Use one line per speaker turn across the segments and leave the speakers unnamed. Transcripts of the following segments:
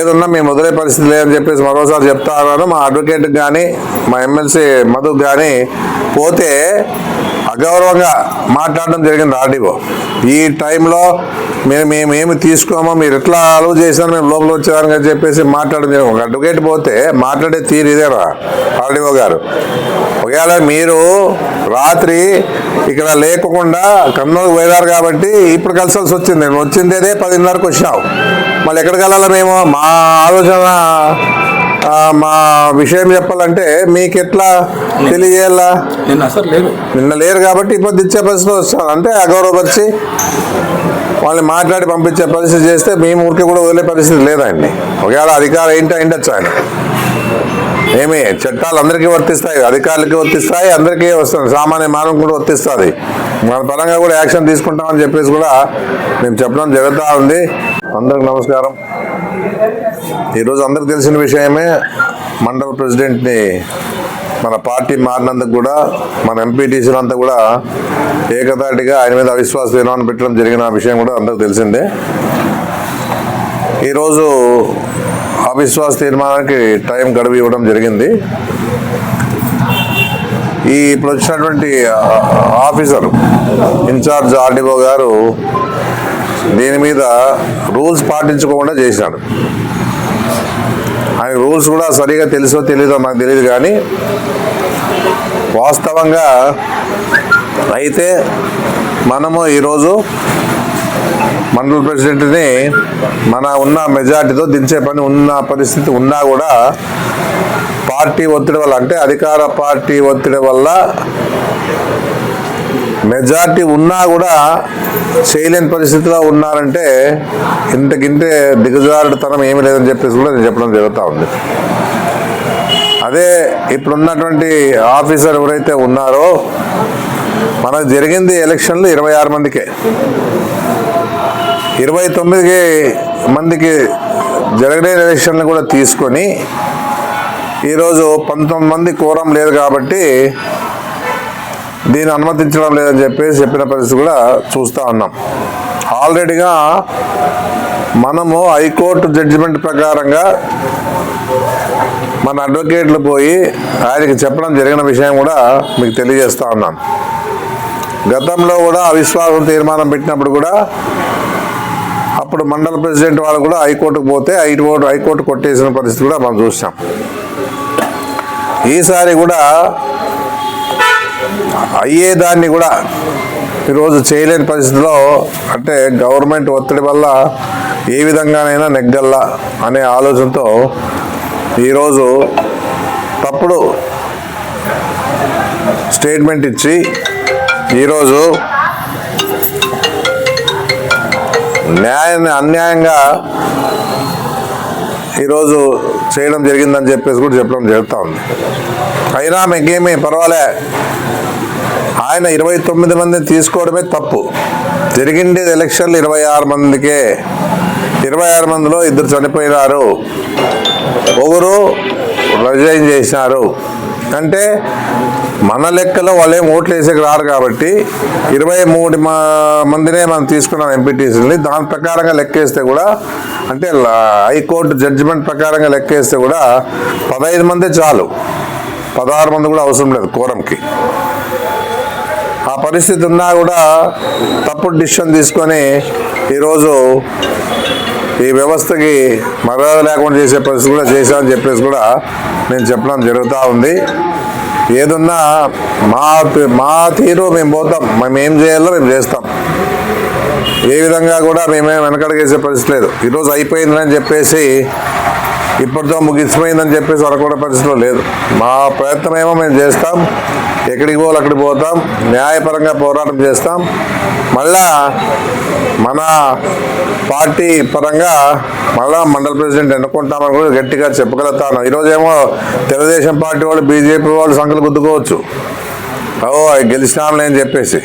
ఏదన్నా మేము వదిలే పరిస్థితి లేదని చెప్పేసి మరోసారి చెప్తా ఉన్నాను. మా అడ్వకేట్కి కానీ మా ఎమ్మెల్సీ మధుకు కానీ పోతే అగౌరవంగా మాట్లాడడం జరిగింది ఆర్డీఓ. ఈ టైంలో మేము మేమేమి తీసుకోమో మీరు ఎట్లా అలవ్ చేశారు మేము లోపల వచ్చేదానికి అని చెప్పేసి మాట్లాడడం జరిగింది. ఒక అడ్వకేట్ పోతే మాట్లాడే తీరు ఇదేనా ఆర్డీఓ గారు. ఒకవేళ మీరు రాత్రి ఇక్కడ లేకుండా కన్నూరుకు పోయారు కాబట్టి ఇప్పుడు కలిసాల్సి వచ్చింది. నేను వచ్చింది అదే పదిన్నరకు వచ్చావు మళ్ళీ ఎక్కడికి వెళ్ళాలి మేము? మా ఆలోచన మా విషయం చెప్పాలంటే మీకు ఎట్లా తెలియజేయాలా
నిన్న
లేరు కాబట్టి ఇప్పుడు ఇచ్చే పరిస్థితి వస్తాను అంటే అగౌరవపరిచి వాళ్ళని మాట్లాడి పంపించే పరిస్థితి చేస్తే మీ ఊరికి కూడా వదిలే పరిస్థితి లేదండి. ఒకవేళ అధికారం ఏంటో అయిండొచ్చు ఆయన ఏమి చట్టాలు అందరికీ వర్తిస్తాయి అధికారులకి వర్తిస్తాయి అందరికీ వస్తుంది సామాన్య మానవం కూడా వర్తిస్తుంది. మన పరంగా కూడా యాక్షన్ తీసుకుంటామని చెప్పేసి కూడా మేము చెప్పడం జరుగుతూ ఉంది. అందరికి నమస్కారం. ఈరోజు అందరికి తెలిసిన విషయమే మండల ప్రెసిడెంట్ని మన పార్టీ మారినందుకు కూడా మన ఎంపీటీసీలు అంతా కూడా ఏకతాటిగా ఆయన మీద అవిశ్వాస తీర్మానం పెట్టడం జరిగిన విషయం కూడా అందరికి తెలిసిందే. ఈరోజు అవిశ్వాస తీర్మానానికి టైం గడువు ఇవ్వడం జరిగింది. ఈ ఇప్పుడు వచ్చినటువంటి ఆఫీసర్ ఇన్ఛార్జ్ ఆర్డీఓ గారు దీని మీద రూల్స్ పాటించుకోకుండా చేసినాడు. ఆయన రూల్స్ కూడా సరిగా తెలుసో తెలీదో నాకు తెలియదు కానీ వాస్తవంగా అయితే మనము ఈరోజు మండల ప్రెసిడెంట్ని మన ఉన్న మెజార్టీతో దించే పని ఉన్న పరిస్థితి ఉన్నా కూడా పార్టీ ఒత్తిడి వల్ల అంటే అధికార పార్టీ ఒత్తిడి వల్ల మెజార్టీ ఉన్నా కూడా చేయలేని పరిస్థితిలో ఉన్నారంటే ఇంతకింతే దిగజారుడుతనం ఏమి లేదని చెప్పేసి కూడా నేను చెప్పడం జరుగుతూ ఉంది. అదే ఇప్పుడున్నటువంటి ఆఫీసర్ ఎవరైతే ఉన్నారో మనకు జరిగింది ఎలక్షన్లు ఇరవై ఆరు మందికే. ఇరవై తొమ్మిదికి మందికి జరగలేని ఎలక్షన్లు కూడా తీసుకొని ఈరోజు పంతొమ్మిది మంది కోరం లేదు కాబట్టి దీన్ని అనుమతించడం లేదని చెప్పేసి చెప్పిన పరిస్థితి కూడా చూస్తూ ఉన్నాం. ఆల్రెడీగా మనము హైకోర్టు జడ్జిమెంట్ ప్రకారంగా మన అడ్వకేట్లు పోయి ఆయనకి చెప్పడం జరిగిన విషయం కూడా మీకు తెలియజేస్తూ ఉన్నాను గతంలో కూడా అవిశ్వాసం తీర్మానం పెట్టినప్పుడు కూడా అప్పుడు మండల ప్రెసిడెంట్ వాళ్ళు కూడా హైకోర్టుకు పోతే హైకోర్టు హైకోర్టు కొట్టేసిన పరిస్థితి కూడా మనం చూసాం. ఈసారి కూడా అయ్యేదాన్ని కూడా ఈరోజు చేయలేని పరిస్థితిలో అంటే గవర్నమెంట్ ఒత్తిడి వల్ల ఏ విధంగానైనా నెగ్గల్లా అనే ఆలోచనతో ఈరోజు తప్పుడు స్టేట్మెంట్ ఇచ్చి ఈరోజు న్యాయాన్ని అన్యాయంగా ఈరోజు చేయడం జరిగిందని చెప్పేసి కూడా చెప్పడం జరుగుతూ ఉంది. అయినా మీకేమీ పర్వాలే. ఆయన ఇరవై తొమ్మిది మందిని తీసుకోవడమే తప్పు. జరిగిండేది ఎలక్షన్లు ఇరవై ఆరు మందికే. ఇరవై ఆరు మందిలో ఇద్దరు చనిపోయినారు. ఒకరు రిజైన్ చేసినారు. అంటే మన లెక్కలో వాళ్ళేం ఓట్లు వేసేకి రారు కాబట్టి ఇరవై మూడు మందినే మనం తీసుకున్నాం ఎంపీటీసీని దాని ప్రకారంగా లెక్కేస్తే కూడా అంటే హైకోర్టు జడ్జిమెంట్ ప్రకారంగా లెక్కేస్తే కూడా పదహైదు మందే చాలు. పదహారు మంది కూడా అవసరం లేదు కోరంకి. ఆ పరిస్థితి ఉన్నా కూడా తప్పుడు డిసిషన్ తీసుకొని ఈరోజు ఈ వ్యవస్థకి మర్యాద లేకుండా చేసే పరిస్థితి కూడా చేశామని చెప్పేసి కూడా నేను చెప్పడం జరుగుతూ ఉంది. ఏదున్నా మా మా తీరు మేము పోతాం. మేము ఏం చేయాలో మేము చేస్తాం. ఏ విధంగా కూడా మేమేం వెనకడిగేసే పరిస్థితి లేదు. ఈరోజు అయిపోయిందని చెప్పేసి ఇప్పటితో ముగిసిపోయిందని చెప్పేసి అనుకునే పరిస్థితిలో లేదు. మా ప్రయత్నం ఏమో మేము చేస్తాం. ఎక్కడికి పోవాలి అక్కడికి పోతాం. న్యాయపరంగా పోరాటం చేస్తాం. మళ్ళా మన పార్టీ పరంగా మళ్ళా మండల ప్రెసిడెంట్ ఎన్నుకుంటామని కూడా గట్టిగా చెప్పగలుగుతాను. ఈరోజేమో తెలుగుదేశం పార్టీ వాళ్ళు బీజేపీ వాళ్ళు సంఖ్యలు గుద్దుకోవచ్చు. ఓ గెలిచినాంలే అని చెప్పేసి.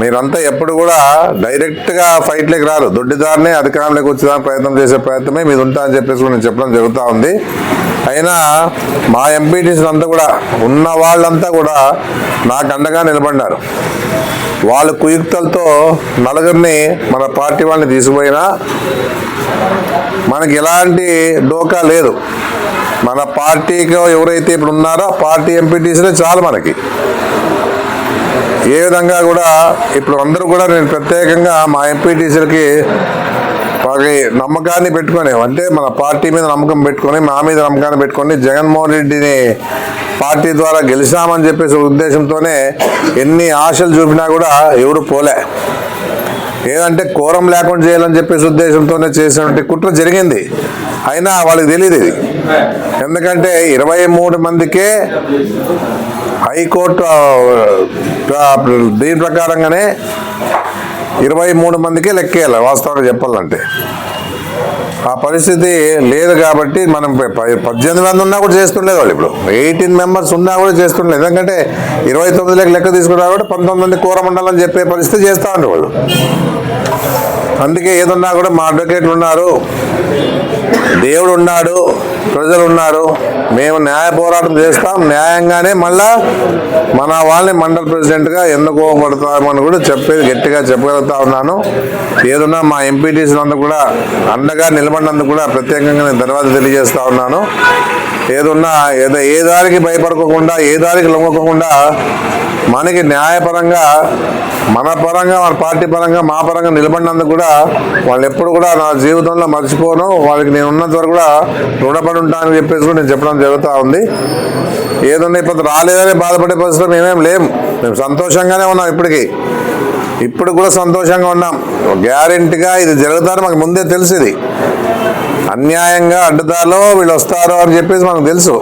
మీరంతా ఎప్పుడు కూడా డైరెక్ట్గా ఫైట్లోకి రారు. దొడ్డిదారిని అధికారంలోకి వచ్చేదానికి ప్రయత్నం చేసే ప్రయత్నమే మీద ఉంటా అని చెప్పేసి నేను చెప్పడం జరుగుతూ ఉంది. అయినా మా ఎంపీటీసీలు అంతా కూడా ఉన్న వాళ్ళంతా కూడా నాకు అండగా నిలబడినారు. వాళ్ళ కుయుక్తలతో నలుగురిని మన పార్టీ వాళ్ళని తీసుకుపోయినా మనకి ఎలాంటి డోకా లేదు. మన పార్టీకి ఎవరైతే ఇప్పుడు ఉన్నారో పార్టీ ఎంపీటీసీలో చాలు మనకి. ఏ విధంగా కూడా ఇప్పుడు అందరూ కూడా నేను ప్రత్యేకంగా మా ఎంపీటీసీలకి వాళ్ళకి నమ్మకాన్ని పెట్టుకొని అంటే మన పార్టీ మీద నమ్మకం పెట్టుకొని మా మీద నమ్మకాన్ని పెట్టుకొని జగన్మోహన్ రెడ్డిని పార్టీ ద్వారా గెలిచామని చెప్పేసి ఉద్దేశంతోనే ఎన్ని ఆశలు చూపినా కూడా ఎవరు పోలే. ఏదంటే కోరం లేకుండా చేయాలని చెప్పేసి ఉద్దేశంతోనే చేసినటువంటి కుట్ర జరిగింది. అయినా వాళ్ళకి తెలియదు ఇది. ఎందుకంటే ఇరవై మూడు మందికే హైకోర్టు దీని ప్రకారంగానే ఇరవై మూడు మందికే లెక్కేయాలి వాస్తవంగా చెప్పాలంటే. ఆ పరిస్థితి లేదు కాబట్టి మనం పద్దెనిమిది మంది ఉన్నా కూడా చేస్తుండే వాళ్ళు ఇప్పుడు. ఎయిటీన్ మెంబర్స్ ఉన్నా కూడా చేస్తుండలేదు ఎందుకంటే ఇరవై తొమ్మిదిలోకి లెక్క తీసుకున్నా కూడా పంతొమ్మిది మంది కూరమండలని చెప్పే పరిస్థితి చేస్తూ ఉండే వాళ్ళు. అందుకే ఏదున్నా కూడా మా అడ్వకేట్లు ఉన్నారు. దేవుడు ఉన్నాడు ప్రజలు ఉన్నారు మేము న్యాయ పోరాటం చేస్తాం. న్యాయంగానే మళ్ళా మన వాళ్ళని మండల ప్రెసిడెంట్గా ఎన్నుకోబడతామని కూడా చెప్పేది గట్టిగా చెప్పగలుగుతా ఉన్నాను. ఏదన్నా మా ఎంపీటీసీ నందు కూడా అండగా నిలబడినందుకు కూడా ప్రత్యేకంగా నేను ధన్యవాదాలు తెలియజేస్తా ఉన్నాను. ఏదున్నా ఏదో ఏ దారికి భయపడకుండా ఏ దారికి లొంగకోకుండా మనకి న్యాయపరంగా మన పరంగా మన పార్టీ పరంగా మా పరంగా నిలబడినందుకు కూడా వాళ్ళు ఎప్పుడు కూడా నా జీవితంలో మర్చిపోను. వాళ్ళకి నేను ఉన్నంత వరకు కూడా రుణపడి ఉంటానని చెప్పేసి కూడా నేను చెప్పడం జరుగుతూ ఉంది. ఏదన్నా ఇప్పుడు రాలేదని బాధపడే పరిస్థితులు మేమేం లేము మేము సంతోషంగానే ఉన్నాం ఇప్పటికీ. ఇప్పుడు కూడా సంతోషంగా ఉన్నాం. గ్యారెంటీగా ఇది జరుగుతారని మాకు ముందే తెలిసింది. ఇది అన్యాయంగా అడ్డదారిలో వీళ్ళు వస్తారు అని చెప్పేసి మనకు తెలుసు.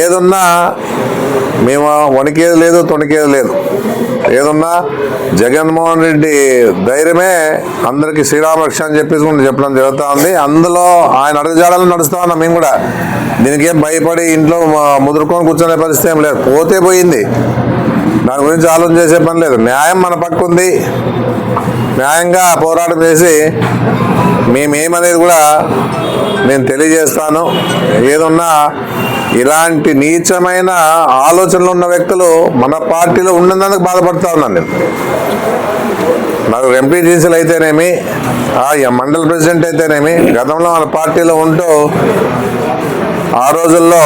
ఏదున్నా మేము వణికేది లేదు తొణికేది లేదు. ఏదన్నా జగన్మోహన్ రెడ్డి ధైర్యమే అందరికీ శ్రీరామ అని చెప్పేసి చెప్పడం జరుగుతూ ఉంది అందులో ఆయన అడుగుజాడలు నడుస్తూ ఉన్నాం మేము కూడా. దీనికి ఏం భయపడి ఇంట్లో ముదురుకొని కూర్చునే పరిస్థితి ఏం లేదు. పోతే పోయింది. దాని గురించి ఆలోచన చేసే పని లేదు. న్యాయం మన పక్క ఉంది. న్యాయంగా పోరాటం చేసి మేమేమనేది కూడా నేను తెలియజేస్తాను. ఏదున్నా ఇలాంటి నీచమైన ఆలోచనలు ఉన్న వ్యక్తులు మన పార్టీలో ఉన్నందుకు బాధపడతా ఉన్నాను నేను. నాకు ఎంపీటీసీలు అయితేనేమి మండల ప్రెసిడెంట్ అయితేనేమి గతంలో మన పార్టీలో ఉంటూ ఆ రోజుల్లో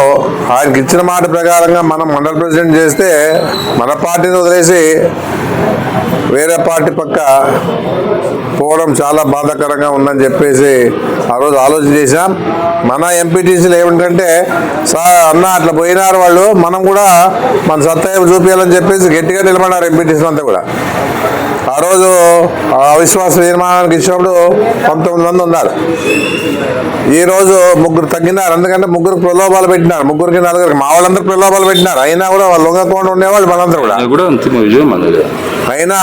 ఆయనకి ఇచ్చిన మాట ప్రకారంగా మనం మండల ప్రెసిడెంట్ చేస్తే మన పార్టీని వదిలేసి వేరే పార్టీ పక్క పోవడం చాలా బాధాకరంగా ఉందని చెప్పేసి ఆ రోజు ఆలోచన చేశాం. మన ఎంపీటీసీలు ఏమిటంటే సార్ అన్న అట్లా పోయినారు వాళ్ళు మనం కూడా మన సత్తా చూపించాలని చెప్పేసి గట్టిగా నిలబడినారు ఎంపీటీసీలు అంతా కూడా. ఆ రోజు ఆ అవిశ్వాస తీర్మానానికి ఇచ్చినప్పుడు పంతొమ్మిది మంది ఉన్నారు. ఈ రోజు ముగ్గురు తగ్గినారు. ఎందుకంటే ముగ్గురు ప్రలోభాలు పెట్టినారు. ముగ్గురికి నలుగురికి మా వాళ్ళందరూ ప్రలోభాలు పెట్టినారు. అయినా కూడా వాళ్ళు లొంగకుండా ఉండేవాళ్ళు మనందరూ కూడా. అయినా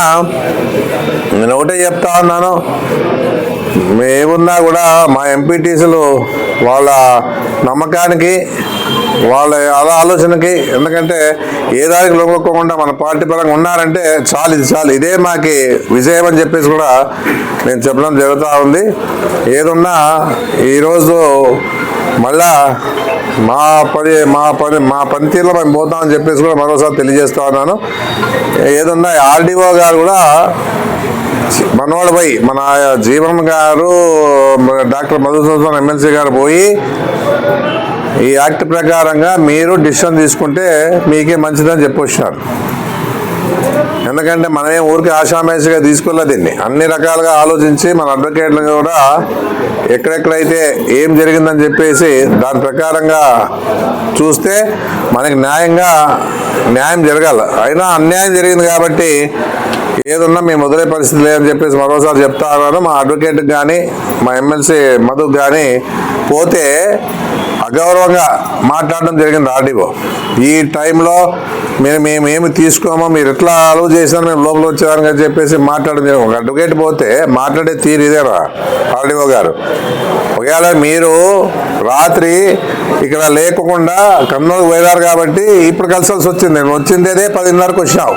నేను ఒకటే చెప్తా ఉన్నాను. మేమున్నా కూడా మా ఎంపీటీసీలు వాళ్ళ నమ్మకానికి వాళ్ళ ఆలోచనకి ఎందుకంటే ఏ దానికి లొంగకుండా మన పార్టీ పరంగా ఉన్నారంటే చాలు ఇది చాలు. ఇదే మాకి విజయం అని చెప్పేసి కూడా నేను చెప్పడం జరుగుతూ ఉంది. ఏదున్నా ఈరోజు మళ్ళా మా పని మా పని మా పనితీరులో మేము పోతామని చెప్పేసి కూడా మరోసారి తెలియజేస్తా ఉన్నాను. ఏదన్నా ఆర్డీఓ గారు కూడా మనవాడు పోయి మన జీవన్ గారు డాక్టర్ మధుసూదన్ ఎమ్మెల్సీ గారు పోయి ఈ యాక్ట్ ప్రకారంగా మీరు డిసిషన్ తీసుకుంటే మీకే మంచిదని చెప్పొచ్చినారు. ఎందుకంటే మనమేం ఊరికి ఆషామేషగా తీసుకోలేదు దీన్ని. అన్ని రకాలుగా ఆలోచించి మన అడ్వకేట్లు కూడా ఎక్కడెక్కడైతే ఏం జరిగిందని చెప్పేసి దాని ప్రకారంగా చూస్తే మనకి న్యాయంగా న్యాయం జరగాల. అయినా అన్యాయం జరిగింది కాబట్టి ఏదున్నా మేము వదిలే పరిస్థితి లేదని చెప్పేసి మరోసారి చెప్తా ఉన్నాను మా అడ్వకేట్కి కానీ మా ఎమ్మెల్సీ మధుకు కానీ పోతే అగౌరవంగా మాట్లాడడం జరిగింది ఆర్డీఓ. ఈ టైంలో మేము మేమేమి తీసుకోమో మీరు ఎట్లా అలవ్ చేసినారు మేము లోపల వచ్చేదానికి అని చెప్పేసి మాట్లాడడం జరిగింది. ఒక అడ్వకేట్ పోతే మాట్లాడే తీరు ఇదేరా ఆర్డీఓ గారు. ఒకవేళ మీరు రాత్రి ఇక్కడ లేకుండా కర్నూలు పోయినారు కాబట్టి ఇప్పుడు కలిసాల్సి వచ్చింది. నేను వచ్చిందేదే పదిన్నరకు వచ్చావు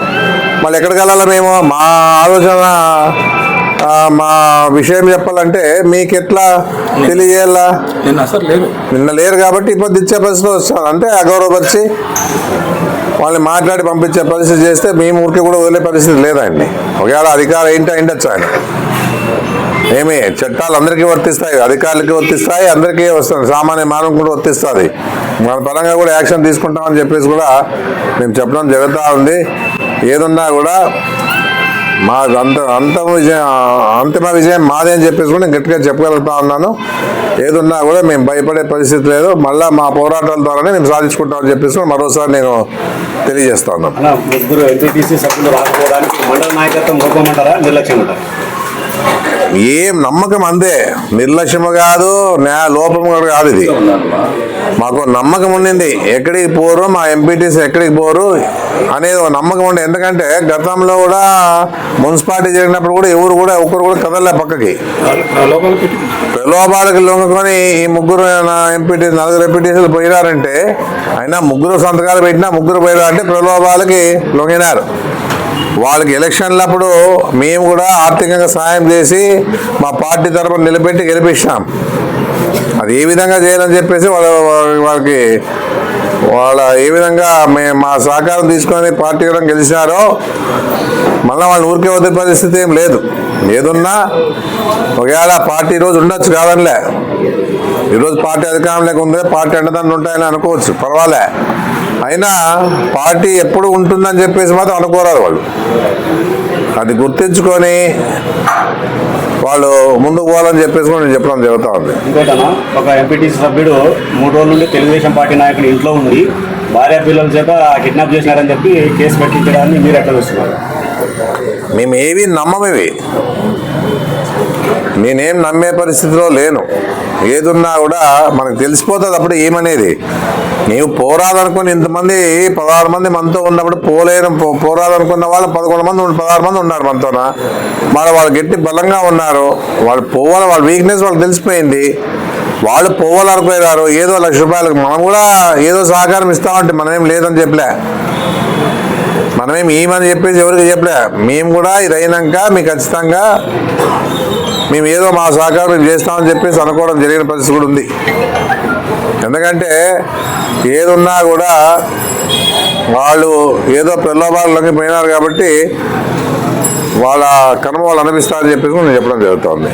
మళ్ళీ ఎక్కడికి వెళ్ళాలి మేము? మా ఆలోచన మా విషయం చెప్పాలంటే మీకు ఎట్లా తెలియజేయాలా?
అసలు
నిన్న లేరు కాబట్టి ఇప్పుడు ఇచ్చే పరిస్థితి వస్తాను అంటే అగౌరవపరిచి వాళ్ళని మాట్లాడి పంపించే పరిస్థితి చేస్తే మేము ఊరికి కూడా వదిలే పరిస్థితి లేదండి. ఒకవేళ అధికారం ఏంటో అయిండొచ్చు ఆయన. ఏమి చట్టాలు అందరికీ వర్తిస్తాయి అధికారులకి వర్తిస్తాయి అందరికీ వస్తుంది సామాన్య మానవం కూడా వర్తిస్తుంది. మన పరంగా కూడా యాక్షన్ తీసుకుంటామని చెప్పేసి కూడా మేము చెప్పడం జరుగుతూ ఉంది. ఏదున్నా కూడా మా అంత అంత విజయం అంతిమ విజయం మాదే అని చెప్పేసి కూడా గట్టిగా చెప్పగలుగుతా ఉన్నాను. ఏదున్నా కూడా మేము భయపడే పరిస్థితి లేదు. మళ్ళీ మా పోరాటాల ద్వారానే మేము సాధించుకుంటామని చెప్పేసి మరోసారి నేను తెలియజేస్తా ఉన్నాను.
ముగ్గురు ఎంపీటీసీ సభ్యులు రాకపోవడానికి మండల నాయకత్వం నిర్లక్ష్యం
ఏం నమ్మకం అంతే నిర్లక్ష్యము కాదు నే లోపము కాదు ఇది. మాకు నమ్మకం ఉండింది. ఎక్కడికి పోరు మా ఎంపీటీస్ ఎక్కడికి పోరు అనేది ఒక నమ్మకం ఉండే. ఎందుకంటే గతంలో కూడా మున్సిపాలిటీ జరిగినప్పుడు కూడా ఎవరు కూడా ఒక్కరు కూడా కదలలే పక్కకి. ప్రలోభాలకు లొంగుకొని ఈ ముగ్గురు ఎంపీటీ నలుగురు ఎంపీటీసీలు పోయినారంటే అయినా ముగ్గురు సంతకాలు పెట్టినా ముగ్గురు పోయినారంటే ప్రలోభాలకి లొంగినారు. వాళ్ళకి ఎలక్షన్లప్పుడు మేము కూడా ఆర్థికంగా సహాయం చేసి మా పార్టీ తరఫున నిలబెట్టి గెలిపించాం అది ఏ విధంగా చేయాలని చెప్పేసి వాళ్ళ వాళ్ళకి వాళ్ళ ఏ విధంగా మేము మా సహకారం తీసుకొని పార్టీ కూడా గెలిచినారో మళ్ళీ వాళ్ళని ఊరికే వదిలే పరిస్థితి ఏం లేదు. ఏదున్నా ఒకవేళ పార్టీ రోజు ఉండొచ్చు కాదనిలే. ఈరోజు పార్టీ అధికారం ఉంది పార్టీ అండదండలు ఉంటాయని అనుకోవచ్చు. పర్వాలే. అయినా పార్టీ ఎప్పుడు ఉంటుందని చెప్పేసి మాత్రం అనుకోరారు వాళ్ళు. అది గుర్తించుకొని వాళ్ళు ముందుకు పోవాలని చెప్పేసి కూడా నేను చెప్పడం జరుగుతూ ఉంది.
ఇంకోటనా ఒక ఎంపీటీసీ సభ్యుడు మూడు రోజుల నుండి తెలుగుదేశం పార్టీ నాయకుడు ఇంట్లో ఉంది భార్య పిల్లల చేత కిడ్నాప్ చేసినారని చెప్పి కేసు పెట్టించడాన్ని మీరు ఎట్లా చూస్తున్నారు?
మేము ఏవి నమ్మమివి నేనేం నమ్మే పరిస్థితిలో లేను. ఏదున్నా కూడా మనకు తెలిసిపోతుంది అప్పుడు ఏమనేది. నీవు పోరాదనుకుని ఇంతమంది పదహారు మంది మనతో ఉన్నప్పుడు పోలేరు పో- పోరాదనుకున్న వాళ్ళు పదకొండు మంది పదహారు మంది ఉన్నారు మనతోన? మరి వాళ్ళు గట్టి బలంగా ఉన్నారు. వాళ్ళు పోవాలి వాళ్ళ వీక్నెస్ వాళ్ళకి తెలిసిపోయింది. వాళ్ళు పోవాలనుకున్నారు ఏదో లక్ష రూపాయలకు మనం కూడా ఏదో సహకారం ఇస్తామంటే మనమేం లేదని చెప్పలే. మనమేం ఏమని చెప్పేసి ఎవరికి చెప్పలే. మేము కూడా ఇది అయినాక మీకు ఖచ్చితంగా మేము ఏదో మా సహకారం చేస్తామని చెప్పేసి అనుకోవడం జరిగిన పరిస్థితి కూడా ఉంది. ఎందుకంటే ఏదున్నా కూడా వాళ్ళు ఏదో ప్రలోభాలలోకి పోయినారు కాబట్టి వాళ్ళ కర్మ వాళ్ళు అనిపిస్తారని చెప్పేసి నేను చెప్పడం జరుగుతుంది.